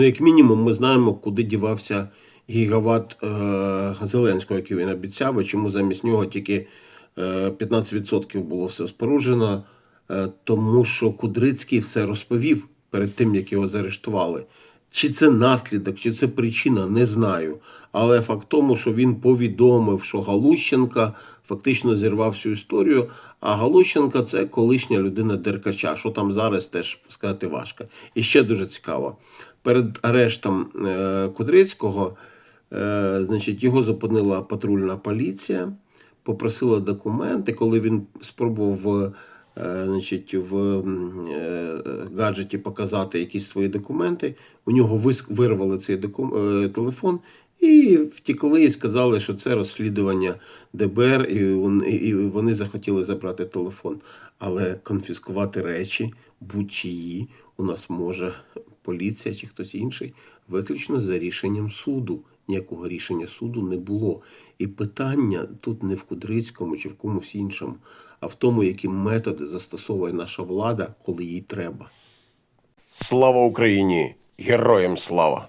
Ну, як мінімум, ми знаємо, куди дівався гігават е, Зеленського, який він обіцяв, і чому замість нього тільки е, 15% було все споруджено, е, тому що Кудрицький все розповів перед тим, як його заарештували. Чи це наслідок, чи це причина, не знаю. Але факт тому, що він повідомив, що Галущенка фактично зірвав всю історію. А Галущенка це колишня людина Деркача. Що там зараз теж сказати важко. І ще дуже цікаво. Перед арештом е, Кудрицького, е, значить, його зупинила патрульна поліція, попросила документи, коли він спробував. Е, Значить, в е, гаджеті показати якісь свої документи. У нього вирвали цей е, телефон і втекли і сказали, що це розслідування ДБР, і вони захотіли забрати телефон. Але конфіскувати речі будь-чиї у нас може поліція чи хтось інший виключно за рішенням суду. Ніякого рішення суду не було. І питання тут не в Кудрицькому чи в комусь іншому, а в тому, які методи застосовує наша влада, коли їй треба. Слава Україні! Героям слава!